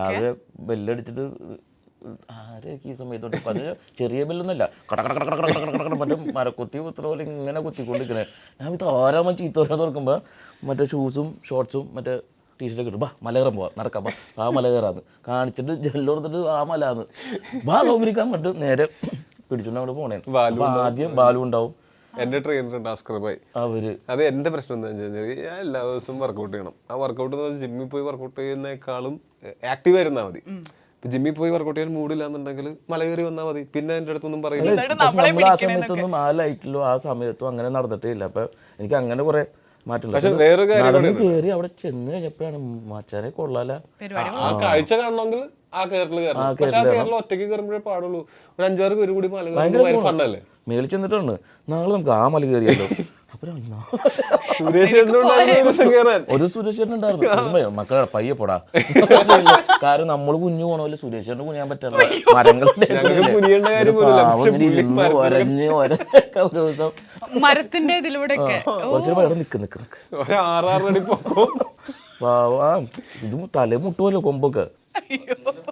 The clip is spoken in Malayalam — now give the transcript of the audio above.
രാവിലെ ബെല്ലടിച്ചിട്ട് ആരെയൊക്കെ ഈ സമയത്തോട്ട്? പറഞ്ഞ അത് ചെറിയ ബെല്ലൊന്നുമല്ല. കട കട കട കട കട കട കട മറ്റേ മരക്കുത്തി കുത്തുന്ന പോലെ ഇങ്ങനെ കുത്തിക്കൊണ്ടിരിക്കണേ. ഞാൻ ഇത് ആരാമ ചീത്ത പറയാൻ തുറക്കുമ്പോൾ മറ്റേ ഷൂസും ഷോർട്സും മറ്റേ ടീഷർട്ടൊക്കെ ഇടും. ബാ മലകയറാൻ പോവാം. നടക്കാം ബാ. ആ മല കയറാന്ന് കാണിച്ചിട്ട് ജെല്ലോർത്തിട്ട് ആ മലാന്ന്. ബാ സൗകര്യക്കാൻ പറ്റും നേരെ പിടിച്ചോണ്ട് അങ്ങോട്ട് പോണേ ആദ്യം ബാലു ഉണ്ടാവും. എന്റെ ട്രെയിനർ ഉണ്ട് അസ്കർ ഭായ് അവർ. അത് എന്റെ പ്രശ്നം എന്താ വെച്ചാൽ ഞാൻ എല്ലാ ദിവസവും വർക്കൗട്ട് ചെയ്യണം. ആ വർക്കൗട്ട് എന്ന് പറഞ്ഞാൽ ജിമ്മിൽ പോയി വർക്കൗട്ട് ചെയ്യുന്നേക്കാളും ആക്റ്റീവ് ആയിരുന്നാൽ മതി. ഇപ്പൊ ജിമ്മിൽ പോയി വർക്കൗട്ട് ചെയ്യാൻ മൂടില്ല എന്നുണ്ടെങ്കിൽ മല കയറി വന്നാൽ മതി. പിന്നെ എന്റെ അടുത്തൊന്നും നമ്മൾ ആ സമയത്തൊന്നും ആ ലൈറ്റിലോ ആ സമയത്തും അങ്ങനെ നടന്നിട്ടേ ഇല്ല അപ്പൊ എനിക്ക് അങ്ങനെ കുറെ മാറ്റമില്ല. പക്ഷെ വേറൊരു കാര്യം നടന്ന് കയറി അവിടെ ചെന്ന് കഴിഞ്ഞപ്പോഴാണ് മച്ചാനെ കൊള്ളാല. ആ കാഴ്ച കാണണമെങ്കിൽ ആ കയറിൽ കയറണം പക്ഷെ ആ കേരളം ഒറ്റയ്ക്ക് കയറുമ്പോഴേ പാടുള്ളൂ. ഒരു അഞ്ചാറ് പേര് കൂടി മല കയറുമ്പോൾ ഫണ്ണല്ലേ മേളിൽ ചെന്നിട്ടുണ്ട്. നാളെ നമുക്ക് ആ മല കയറിയല്ലോ. ഒരു ഒരു സുരേഷ് ഉണ്ടായിരുന്നു. മക്കളെ പയ്യെ പോടാ. കാരണം നമ്മൾ കുഞ്ഞു പോണ സുരേഷ് കുഞ്ഞാൻ പറ്റില്ല മരങ്ങൾ മരത്തിന്റെ ഇതിലൂടെ നിക്ക് നിക്ക് നിക്ക്. ഇത് തല മുട്ടുമല്ലോ കൊമ്പൊക്കെ. 哎呦